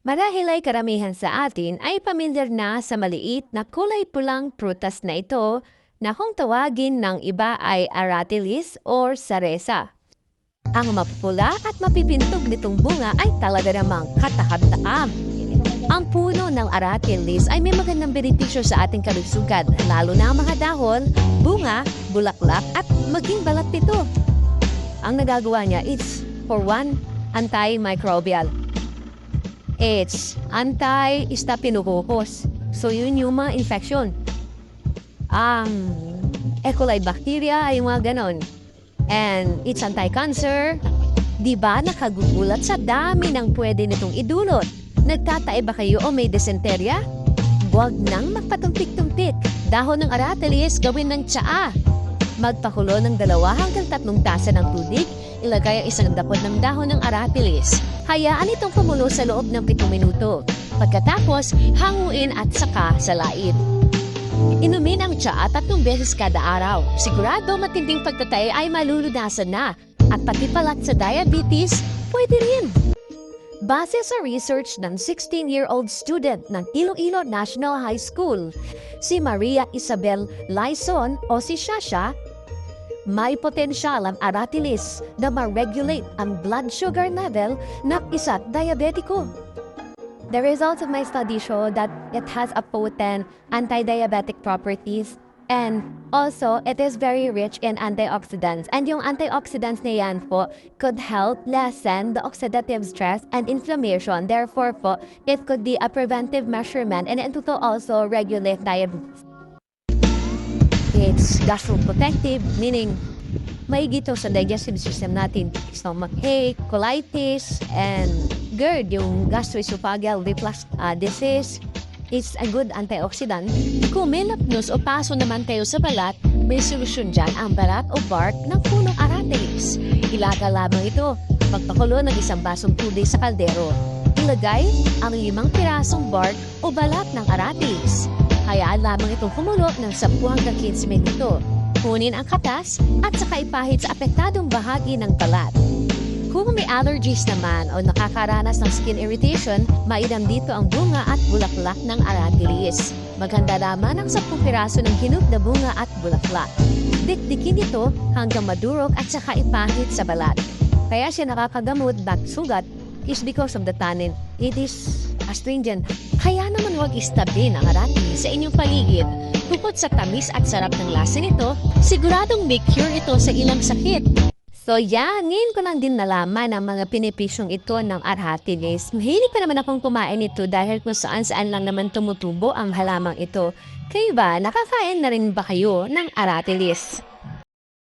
Marahil ay karamihan sa atin ay pamilyar na sa maliit na kulay pulang prutas na ito na kung tawagin ng iba ay aratilis or saresa. Ang mapupula at mapipintog nitong bunga ay talaga namang katakam-takam. Ang puno ng aratilis ay may magandang benepisyo sa ating kalusugan, lalo na ang mga dahon, bunga, bulaklak at maging balat nito. Ang nagagawa niya is, for one, antimicrobial. It's anti-staphylococcus. So yun yung mga infection. Ang E. coli bacteria ay mga ganon. And it's anti-cancer. Di ba nakagugulat sa dami ng pwede nitong idulot? Nagtatae ba kayo o may dysenteria? Huwag nang magpatumpik-tumpik. Dahon ng aratilis gawin ng tsaa. Magpakulo ng dalawa hanggang tatlong tasa ng tubig. Ilagay ang isang dapot ng dahon ng aratilis. Hayaan itong kumulo sa loob ng 7 minuto. Pagkatapos, hanguin at saka salain. Inumin ang tsaa tatlong beses kada araw. Sigurado matinding pagtatay ay malulunasan na. At pati palat sa diabetes, pwede rin. Base sa research ng 16-year-old student ng Iloilo National High School, si Maria Isabel Lyson o si Shasha, may potensyal ang aratilis na ma-regulate ang blood sugar level ng isa't diabetiko. The results of my study show that it has a potent anti-diabetic properties and also it is very rich in antioxidants. And yung antioxidants na yan po could help lessen the oxidative stress and inflammation. Therefore po, it could be a preventive measurement and it will also regulate diabetes. It's gastroprotective, meaning may gito sa digestive system natin, stomach colitis, and GERD, yung gastroesophageal reflux uh, disease. It's a good antioxidant. Kung may lapnos o paso naman kayo sa balat, may solusyon dyan ang balat o bark ng punong aratilis. Ilaga lamang ito. Pagpakulo ng isang basong tubig sa kaldero. Ilagay ang limang pirasong bark o balat ng aratilis. Hayaan lamang itong kumulo ng 10 hanggang 15 minuto. Kunin ang katas at saka ipahid sa apektadong bahagi ng balat. Kung may allergies naman o nakakaranas ng skin irritation, mainam dito ang bunga at bulaklak ng aratilis. Maganda naman ang 10 piraso ng hinog na bunga at bulaklak. Dikdikin ito hanggang madurog at saka ipahid sa balat. Kaya siya nakakagamot back sugat is because of the tannin. It is astringent. Kaya naman huwag istabi ang aratilis sa inyong paligid. Bukod sa tamis at sarap ng lasa nito, siguradong may cure ito sa ilang sakit. So yan, ngayon ko lang din nalaman ang mga pinipisyong ito ng aratilis. Mahilig pa naman akong kumain ito dahil kung saan saan lang naman tumutubo ang halamang ito. Kayo ba, nakakain na rin ba kayo ng aratilis?